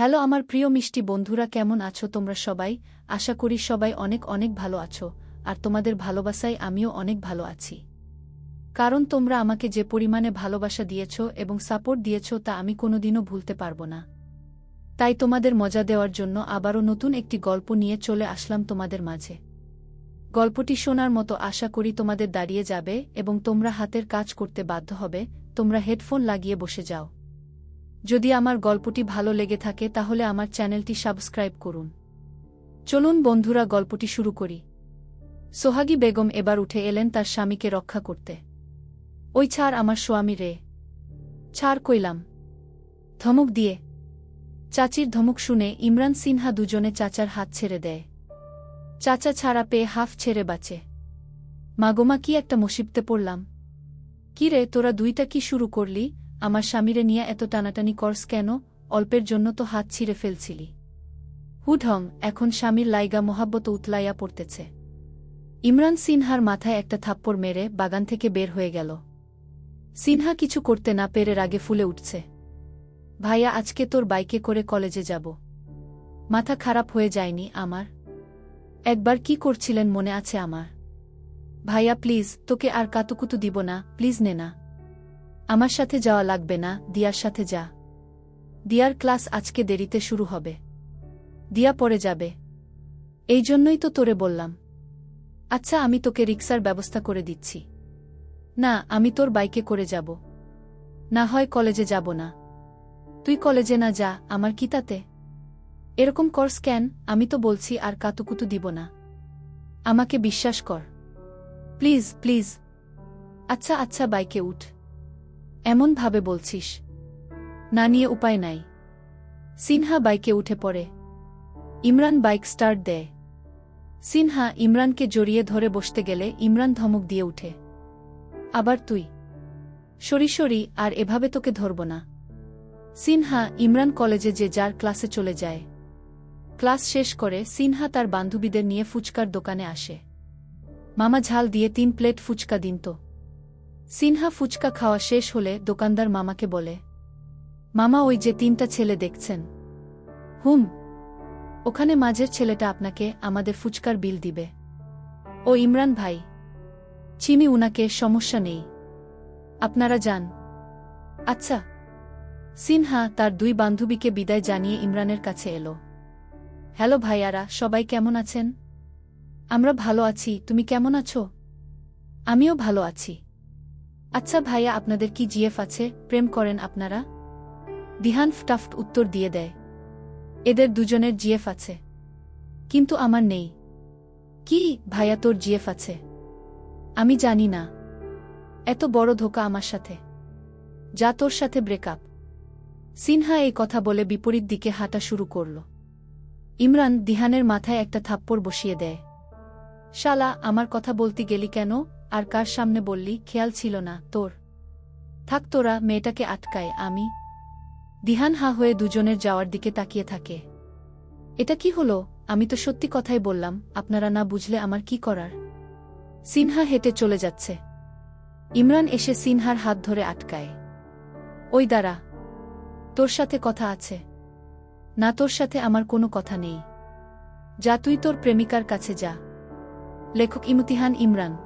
Hello আমার প্রিয় মিষ্টি বন্ধুরা, কেমন আছো তোমরা সবাই? আশা করি সবাই অনেক অনেক ভালো আছো, আর তোমাদের ভালোবাসায় আমিও অনেক ভালো আছি। কারণ তোমরা আমাকে যে পরিমাণে ভালোবাসা দিয়েছ এবং সাপোর্ট দিয়েছ তা আমি কোনোদিনও ভুলতে পারব না। তাই তোমাদের মজা দেওয়ার জন্য আবারও নতুন একটি গল্প নিয়ে চলে আসলাম তোমাদের মাঝে। গল্পটি শোনার মতো আশা করি তোমাদের দাঁড়িয়ে যাবে এবং তোমরা হাতের কাজ করতে বাধ্য হবে, তোমরা হেডফোন লাগিয়ে বসে যাও। যদি আমার গল্পটি ভালো লেগে থাকে তাহলে আমার চ্যানেলটি সাবস্ক্রাইব করুন। চলুন বন্ধুরা, গল্পটি শুরু করি। সোহাগী বেগম এবার উঠে এলেন তার স্বামীকে রক্ষা করতে। ওই ছাড় আমার স্বামী রে। ছাড় কইলাম। ধমক দিয়ে। চাচির ধমক শুনে ইমরান সিনহা দুজনে চাচার হাত ছেড়ে দেয়। চাচা ছাড়া পেয়ে হাফ ছেড়ে বাঁচে। মাগোমা কি একটা মুসিবতে পড়লাম। কি রে, তোরা দুইটা কি শুরু করলি? আমার স্বামীরে নিয়ে এত টানাটানি করস কেন? অল্পের জন্য তো হাত ছিঁড়ে ফেলছিলি। হুঢং, এখন স্বামীর লাইগা মোহাব্বত উতলাইয়া পড়তেছে। ইমরান সিনহার মাথায় একটা থাপ্পড় মেরে বাগান থেকে বের হয়ে গেল। সিনহা কিছু করতে না পেরে রাগে ফুলে উঠছে। ভাইয়া, আজকে তোর বাইকে করে কলেজে যাব। মাথা খারাপ হয়ে যায়নি আমার। একবার কি করছিলেন মনে আছে আমার। ভাইয়া, প্লিজ, তোকে আর কাতুকুতু দিব না, প্লিজ নে না। আমার সাথে যাওয়া লাগবে না, দিয়ার সাথে যা। দিয়ার ক্লাস আজকে দেরিতে শুরু হবে। দিয়া পরে যাবে। এই জন্যই তো তোরে বললাম। আচ্ছা আমি তোকে রিক্সার ব্যবস্থা করে দিচ্ছি। না, আমি তোর বাইকে করে যাব। না হয় কলেজে যাব না। তুই কলেজে না যা, আমার কি তাতে? এরকম করস কেন? আমি তো বলছি, আর কাতুকুতু দিব না। আমাকে বিশ্বাস কর। Please please. আচ্ছা আচ্ছা বাইকে উঠ। এমন ভাবে বলছিস। না নিয়ে উপায় নাই। সিনহা বাইকে উঠে পড়ে। ইমরান বাইক স্টার্ট দেয়। সিনহা ইমরানকে জড়িয়ে ধরে বসতে গেলে ইমরান ধমক দিয়ে উঠে। আবার তুই। সরি সরি, আর এভাবে তোকে ধরব না। সিনহা ইমরান কলেজে যে যার ক্লাসে চলে যায়। ক্লাস শেষ করে সিনহা তার বান্ধবীদের নিয়ে ফুচকার দোকানে আসে। মামা ঝাল দিয়ে তিন প্লেট ফুচকা দিন তো। সিনহা ফুচকা খাওয়া শেষ হলে দোকানদার মামাকে বলে, মামা, ওই যে তিনটা ছেলে দেখছেন। হুম, ওখানে মাঝের ছেলেটা আপনাকে আমাদের ফুচকার বিল দিবে। ও ইমরান ভাই, চিনি উনাকে সমস্যা নেই। আপনারা যান। আচ্ছা। সিনহা তার দুই বান্ধবীকে বিদায় জানিয়ে ইমরানের কাছে এলো। হ্যালো ভাইয়ারা, সবাই কেমন আছেন? আমরা ভালো আছি। তুমি কেমন আছো? আমিও ভালো আছি। আচ্ছা ভাইয়া, আপনাদের কি জিএফ আছে? প্রেম করেন আপনারা? দিহান ফটাফট উত্তর দিয়ে দেয়। এদের দুজনের জিএফ আছে। কিন্তু আমার নেই। কি ভাইয়া তোর জিএফ আছে? আমি জানি না। এত বড় ধোকা আমার সাথে। যা তোর সাথে ব্রেকআপ সিনহা এই কথা বলে বিপরীত দিকে হাঁটা শুরু করল। ইমরান দিহানের মাথায় একটা থাপ্পড় বসিয়ে দেয়। শালা, আমার কথা বলতে গেলি কেন? আর কার সামনে বললি, খেয়াল ছিল না, তোর। থাক তোরা, মেয়েটাকে আটকায়, আমি। দিহান হা হয়ে দুজনের যাওয়ার দিকে তাকিয়ে থাকে। এটা কি হলো? আমি তো সত্যি কথাই বললাম, আপনারা না বুঝলে আমার কি করার? সিনহা হেঁটে চলে যাচ্ছে। ইমরান এসে সিনহার হাত ধরে আটকায়। ওই দাঁড়া। তোর সাথে কথা আছে। না, তোর সাথে আমার কোনো কথা নেই। যা, তুই তোর প্রেমিকার কাছে যা। লেখক ইমতিহান ইমরান।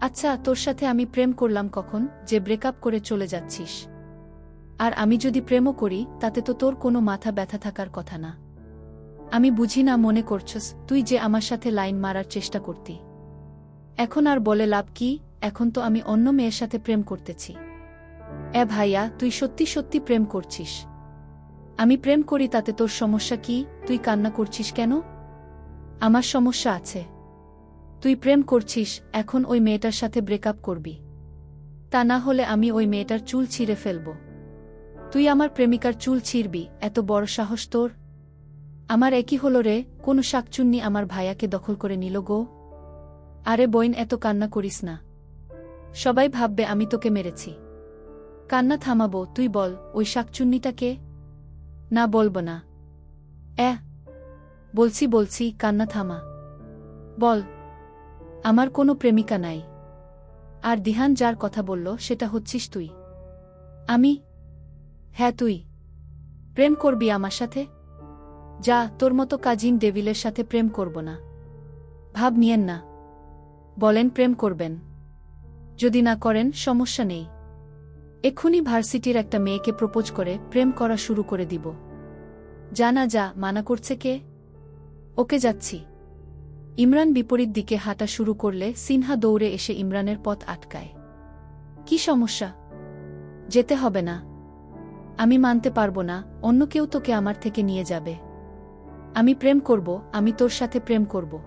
আচ্ছা তোর সাথে আমি প্রেম করলাম কখন? যে ব্রেকআপ করে চলে যাচ্ছিস। আর আমি যদি প্রেমও করি, তাতে তো তোর কোনো মাথা ব্যথা থাকার কথা না। আমি বুঝি না মনে করছস, তুই যে আমার সাথে লাইন মারার চেষ্টা করতি। এখন আর বলে লাভ কি? এখন তো আমি অন্য মেয়ের সাথে প্রেম করতেছি। এ ভাইয়া, তুই সত্যি সত্যি প্রেম করছিস। আমি প্রেম করি তাতে তোর সমস্যা কি? তুই কান্না করছিস কেন? আমার সমস্যা আছে। তুই প্রেম করছিস, এখন ওই মেয়েটার সাথে ব্রেকআপ করবি। তা না হলে আমি ওই মেয়েটার চুল ছিঁড়ে ফেলব। তুই আমার প্রেমিকার চুল ছিঁড়বি, এত বড় সাহস তোর? আমার একই হল রে, কোনো শাকচুন্নি আমার ভাইয়াকে দখল করে নিল গো? আরে বইন, এত কান্না করিস না। সবাই ভাববে আমি তোকে মেরেছি। কান্না থামাবো, তুই বল, ওই শাকচুন্নিটাকে না, বলব না। অ্যা বলছি বলছি, কান্না থামা। বল আমার কোনো প্রেমিকা নাই। আর দিহান যার কথা বলল, সেটা হচ্ছিস তুই। আমি? হ্যাঁ তুই। প্রেম করবি আমার সাথে? যা, তোর মতো কাজিন ডেভিলের সাথে প্রেম করব না। ভাব নিয়েন না। বলেন, প্রেম করবেন। যদি না করেন, সমস্যা নেই। এক্ষুনি ভার্সিটির একটা মেয়েকে প্রপোজ করে প্রেম করা শুরু করে দিব। জানা যা, মানা করছে কে? ওকে যাচ্ছি। ইমরান বিপরীত দিকে হাঁটা শুরু করলে সিনহা দৌড়ে এসে ইমরানের পথ আটকায়। কি সমস্যা? যেতে হবে না। আমি মানতে পারব না। অন্য কেউ তোকে আমার থেকে নিয়ে যাবে। আমি প্রেম করব, আমি তোর সাথে প্রেম করব।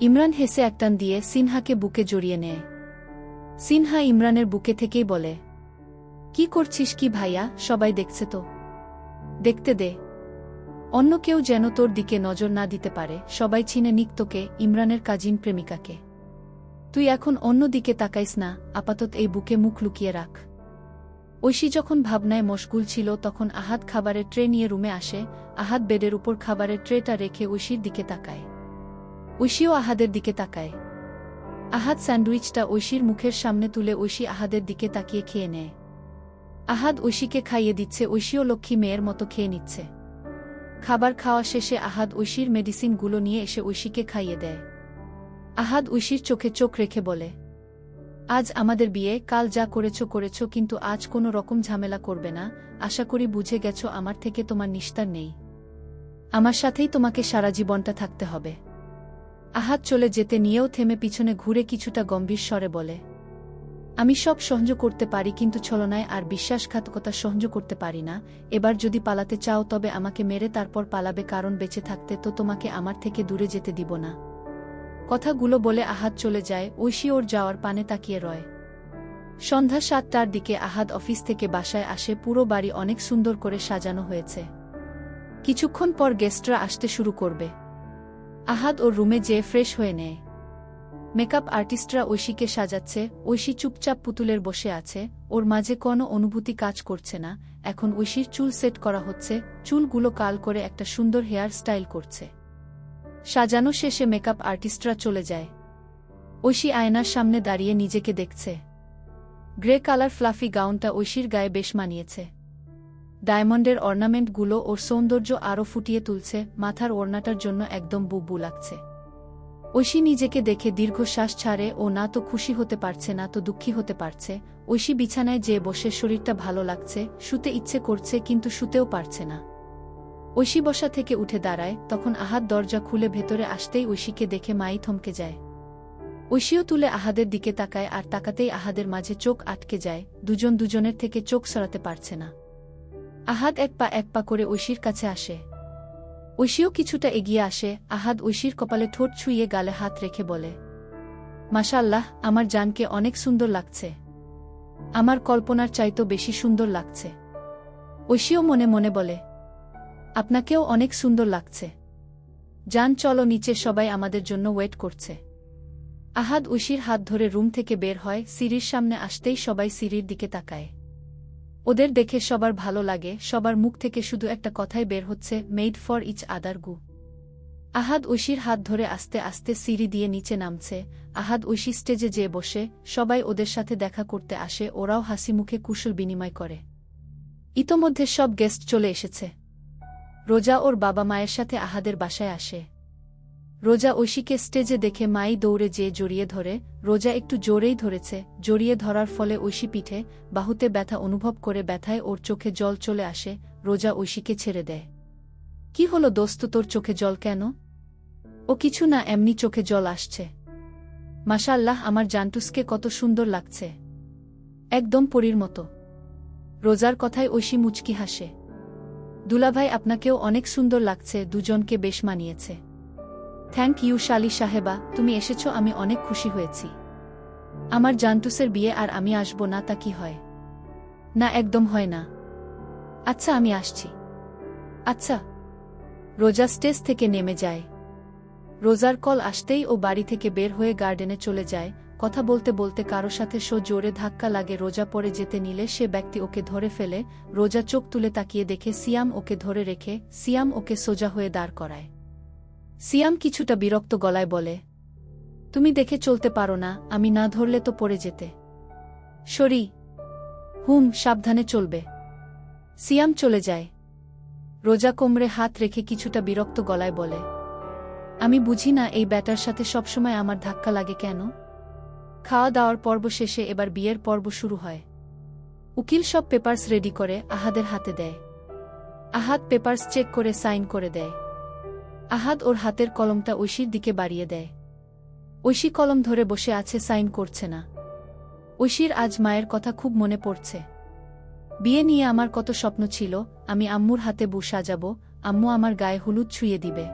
ইমরান হেসে একটান দিয়ে সিনহাকে বুকে জড়িয়ে নেয়। সিনহা ইমরানের বুকে থেকেই বলে, কি করছিস কি ভাইয়া? সবাই দেখছে তো। দেখতে দে। অন্য কেউ যেন তোর দিকে নজর না দিতে পারে, সবাই চিনে নিক তোকে, ইমরানের কাজিন প্রেমিকাকে। তুই এখন অন্য দিকে তাকাইস না, আপাতত এই বুকে মুখ লুকিয়ে রাখ। ঐশী যখন ভাবনায় মশগুল ছিল তখন আহাত খাবারের ট্রে নিয়ে রুমে আসে আহাত বেডের উপর খাবারের ট্রেটা রেখে ঐশীর দিকে তাকায়। ঐশীও আহাদের দিকে তাকায়। আহাদ স্যান্ডউইচটা ঐশীর মুখের সামনে তুলে ঐশী আহাদের দিকে তাকিয়ে খেয়ে নেয়। আহাদ ঐশীকে খাইয়ে দিচ্ছে, ঐশীও লক্ষ্মী মেয়ের মতো খেয়ে নিচ্ছে। খাবার খাওয়া শেষে আহাদ ঐশীর মেডিসিনগুলো নিয়ে এসে ঐশীকে খাইয়ে দেয়। আহাদ ঐশীর চোখে চোখ রেখে বলে, আজ আমাদের বিয়ে, কাল যা করেছ করেছ, কিন্তু আজ কোনো রকম ঝামেলা করবে না। আশা করি বুঝে গেছো আমার থেকে তোমার নিস্তার নেই। আমার সাথেই তোমাকে সারা জীবনটা থাকতে হবে। আহাত চলে যেতে নিয়েও থেমে পিছনে ঘুরে কিছুটা গম্ভীর স্বরে বলে আমি সব সহ্য করতে পারি, কিন্তু ছলনায় আর বিশ্বাসঘাতকতা সহ্য করতে পারি না। এবার যদি পালাতে চাও, তবে আমাকে মেরে তারপর পালাবে, কারণ বেঁচে থাকতে তো তোমাকে আমার থেকে দূরে যেতে দিব না। কথাগুলো বলে আহাত চলে যায়, ঐশী ওর যাওয়ার পানে তাকিয়ে রয়। সন্ধ্যা সাতটার দিকে আহাদ অফিস থেকে বাসায় আসে, পুরো বাড়ি অনেক সুন্দর করে সাজানো হয়েছে। কিছুক্ষণ পর গেস্টরা আসতে শুরু করবে। আহাদ ওর রুমে যেয়ে ফ্রেশ হয়ে নেয়। মেকআপ আর্টিস্টরা ঐশীকে সাজাচ্ছে, ঐশী চুপচাপ পুতুলের বসে আছে, ওর মাঝে কোনো অনুভূতি কাজ করছে না, এখন ঐশীর চুল সেট করা হচ্ছে, চুলগুলো কাল করে একটা সুন্দর হেয়ার স্টাইল করছে। সাজানো শেষে মেকআপ আর্টিস্টরা চলে যায়। ঐশী আয়নার সামনে দাঁড়িয়ে নিজেকে দেখছে। গ্রে কালার ফ্লাফি গাউনটা ঐশীর গায়ে বেশ মানিয়েছে। ডায়মন্ডের অর্নামেন্টগুলো ওর সৌন্দর্য আরও ফুটিয়ে তুলছে, মাথার ওড়নাটার জন্য একদম বুবু লাগছে। ঐশী নিজেকে দেখে দীর্ঘশ্বাস ছাড়ে, ও না, তো খুশি হতে পারছে না, তো দুঃখী হতে পারছে। ঐশী বিছানায় যে বসে, শরীরটা ভালো লাগছে, শুতে ইচ্ছে করছে, কিন্তু শুতেও পারছে না। ঐশী বসা থেকে উঠে দাঁড়ায়, তখন আহাদ দরজা খুলে ভেতরে আসতেই ঐশীকে দেখে মাই থমকে যায়। ঐশীও তুলে আহাদের দিকে তাকায় আর তাকাতেই আহাদের মাঝে চোখ আটকে যায়, দুজন দুজনের থেকে চোখ সরাতে পারছে না। আহাদ এক পা এক পা করে ঐশীর কাছে আসে। ঐশীও কিছুটা এগিয়ে আসে, আহাদ ঐশীর কপালে ঠোঁট ছুঁয়ে গালে হাত রেখে বলে মাশাল্লাহ আমার জানকে অনেক সুন্দর লাগছে। আমার কল্পনার চাইতো বেশি সুন্দর লাগছে। ঐশীও মনে মনে বলে, আপনাকেও অনেক সুন্দর লাগছে। যান, চলো নিচে সবাই আমাদের জন্য ওয়েট করছে। আহাদ ঐশীর হাত ধরে রুম থেকে বের হয়, সিঁড়ির সামনে আসতেই সবাই সিঁড়ির দিকে তাকায়। ওদের দেখে সবার ভালো লাগে, সবার মুখ থেকে শুধু একটা কথাই বের হচ্ছে মেড ফর ইচ আদার গু। আহাদ ঐশীর হাত ধরে আস্তে আস্তে সিঁড়ি দিয়ে নিচে নামছে। আহাদ ঐশী স্টেজে যেয়ে বসে, সবাই ওদের সাথে দেখা করতে আসে, ওরাও হাসি মুখে কুশল বিনিময় করে। ইতোমধ্যে সব গেস্ট চলে এসেছে। রোজা ওর বাবা মায়ের সাথে আহাদের বাসায় আসে। রোজা ঐশীকে স্টেজে দেখে মাই দৌড়ে যেয়ে জড়িয়ে ধরে, রোজা একটু জোরেই ধরেছে, জড়িয়ে ধরার ফলে ঐশী পিঠে বাহুতে ব্যথা অনুভব করে ব্যথায় ওর চোখে জল চলে আসে, রোজা ঐশীকে ছেড়ে দেয়। কি হলো দোস্ত, তোর চোখে জল কেন? ও কিছু না, এমনি চোখে জল আসছে। মাশাল্লাহ আমার জান্টুসকে কত সুন্দর লাগছে। একদম পরীর মতো। রোজার কথায় ঐশী মুচকি হাসে। দুলাভাই, আপনাকেও অনেক সুন্দর লাগছে, দুজনকে বেশ মানিয়েছে। থ্যাংক ইউ শালি সাহেবা তুমি এসেছ, আমি অনেক খুশি হয়েছি। আমার জান্টুসের বিয়ে আর আমি আসব না, তা কি হয়? না, একদম হয় না। আচ্ছা আমি আসছি। আচ্ছা। রোজা স্টেজ থেকে নেমে যায়। রোজার কল আসতেই ও বাড়ি থেকে বের হয়ে গার্ডেনে চলে যায়। কথা বলতে বলতে কারও সাথে সো জোরে ধাক্কা লাগে, রোজা পরে যেতে নিলে সে ব্যক্তি ওকে ধরে ফেলে, রোজা চোখ তুলে তাকিয়ে দেখে সিয়াম ওকে ধরে রেখে, সিয়াম ওকে সোজা হয়ে দাঁড় করায়। সিয়াম কিছুটা বিরক্ত গলায় বলে, তুমি দেখে চলতে পারো না, আমি না ধরলে তো পড়ে যেতে। সরি। হুম, সাবধানে চলবে সিয়াম চলে যায়। রোজা কোমরে হাত রেখে কিছুটা বিরক্ত গলায় বলে, আমি বুঝি না এই ব্যাটার সাথে সবসময় আমার ধাক্কা লাগে কেন? খাওয়া দাওয়ার পর্ব শেষে এবার বিয়ের পর্ব শুরু হয়। উকিল সব পেপার্স রেডি করে আহাদের হাতে দেয়। আহাত পেপার্স চেক করে সাইন করে দেয়। আহাদ ওর হাতের কলমটা ঐশীর দিকে বাড়িয়ে দেয়। ঐশী কলম ধরে বসে আছে, সাইন করছে না। ঐশীর আজ মায়ের কথা খুব মনে পড়ছে। বিয়ে নিয়ে আমার কত স্বপ্ন ছিল, আমি আম্মুর হাতে বু সাজাবো, আম্মু আমার গায়ে হলুদ ছুঁয়ে দিবে।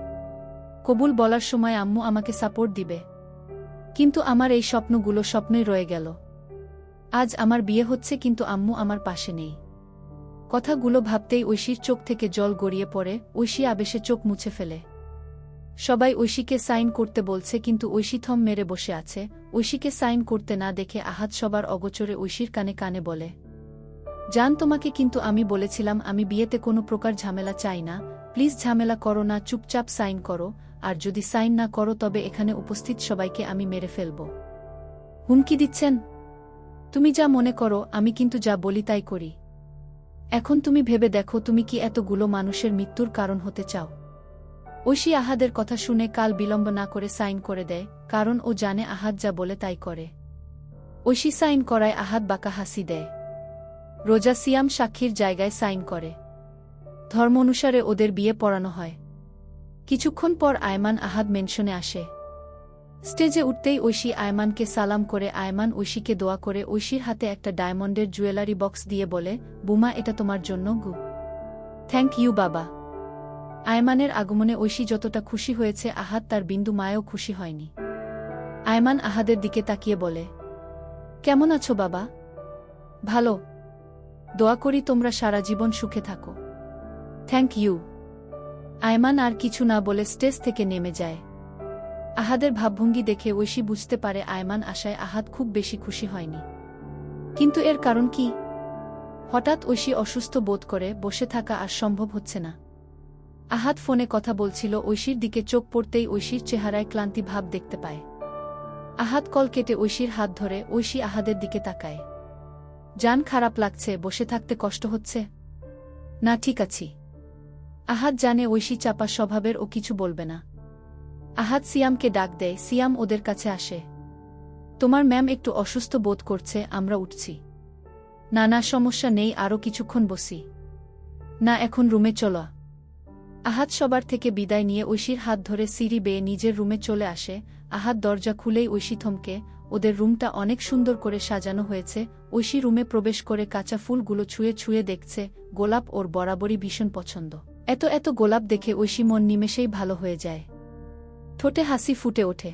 কবুল বলার সময় আম্মু আমাকে সাপোর্ট দিবে। কিন্তু আমার এই স্বপ্নগুলো স্বপ্নই রয়ে গেল। আজ আমার বিয়ে হচ্ছে, কিন্তু আম্মু আমার পাশে নেই। কথাগুলো ভাবতেই ঐশীর চোখ থেকে জল গড়িয়ে পড়ে, ঐশী আবেশে চোখ মুছে ফেলে। সবাই ঐশীকে সাইন করতে বলছে কিন্তু ঐশী থম মেরে বসে আছে, ঐশীকে সাইন করতে না দেখে আহাত সবার অগোচরে ঐশীর কানে কানে বলে, জান তোমাকে কিন্তু আমি বলেছিলাম আমি বিয়েতে কোনো প্রকার ঝামেলা চাই না, প্লিজ ঝামেলা করো না, চুপচাপ সাইন করো, আর যদি সাইন না করো তবে এখানে উপস্থিত সবাইকে আমি মেরে ফেলব। হুমকি দিচ্ছেন? তুমি যা মনে করো, আমি কিন্তু যা বলি তাই করি। এখন তুমি ভেবে দেখো তুমি কি এতগুলো মানুষের মৃত্যুর কারণ হতে চাও। ঐশী আহাদের কথা শুনে কাল বিলম্ব না করে সাইন করে দেয়, কারণ ও জানে আহাদ যা বলে তাই করে। ঐশী সাইন করায় আহাদ বাঁকা হাসি দেয়। রোজা সিয়াম সাক্ষীর জায়গায় সাইন করে। ধর্ম অনুসারে ওদের বিয়ে পড়ানো হয়। কিছুক্ষণ পর আয়মান আহাদ মেনশনে আসে। স্টেজে উঠতেই ঐশী আয়মানকে সালাম করে, আয়মান ঐশীকে দোয়া করে ঐশীর হাতে একটা ডায়মন্ডের জুয়েলারি বক্স দিয়ে বলে, বুমা, এটা তোমার জন্য গু। থ্যাংক ইউ, বাবা। আয়মানের আগমনে ঐশী যতটা খুশি হয়েছে আহাদ তার বিন্দু মায়েও খুশি হয়নি। আয়মান আহাদের দিকে তাকিয়ে বলে, কেমন আছো বাবা? ভালো। দোয়া করি তোমরা সারা জীবন সুখে থাকো। থ্যাংক ইউ আয়মান আর কিছু না বলে স্টেজ থেকে নেমে যায়। আহাদের ভাবভঙ্গি দেখে ঐশী বুঝতে পারে আয়মান আশায় আহাদ খুব বেশি খুশি হয়নি। কিন্তু এর কারণ কি? হঠাৎ ঐশী অসুস্থ বোধ করে বসে থাকা আর সম্ভব হচ্ছে না। আহাদ ফোনে কথা বলছিল, ঐশীর দিকে চোখ পড়তেই ঐশীর চেহারায় ক্লান্তি ভাব দেখতে পায়। আহাত কল কেটে ঐশীর হাত ধরে, ঐশী আহাদের দিকে তাকায়। যান খারাপ লাগছে, বসে থাকতে কষ্ট হচ্ছে? না, ঠিক আছি। আহাত জানে ঐশী চাপা স্বভাবের ও কিছু বলবে না। আহাত সিয়ামকে ডাক দেয়, সিয়াম ওদের কাছে আসে। তোমার ম্যাম একটু অসুস্থ বোধ করছে, আমরা উঠছি। না না, সমস্যা নেই আরও কিছুক্ষণ বসি। না, এখন রুমে চলা। আহাদ সবার থেকে বিদায় নিয়ে ঐশীর হাত ধরে সিঁড়ি বেয়ে নিজের রুমে চলে আসে। আহাত দরজা খুলেই ঐশী থমকে। ওদের রুমটা অনেক সুন্দর করে সাজানো হয়েছে। ঐশী রুমে প্রবেশ করে কাঁচা ফুলগুলো ছুঁয়ে ছুঁয়ে দেখছে, গোলাপ ওর বরাবরই ভীষণ পছন্দ। এত এত গোলাপ দেখে ঐশী মন নিমেষেই ভালো হয়ে যায়। ঠোঁটে হাসি ফুটে ওঠে।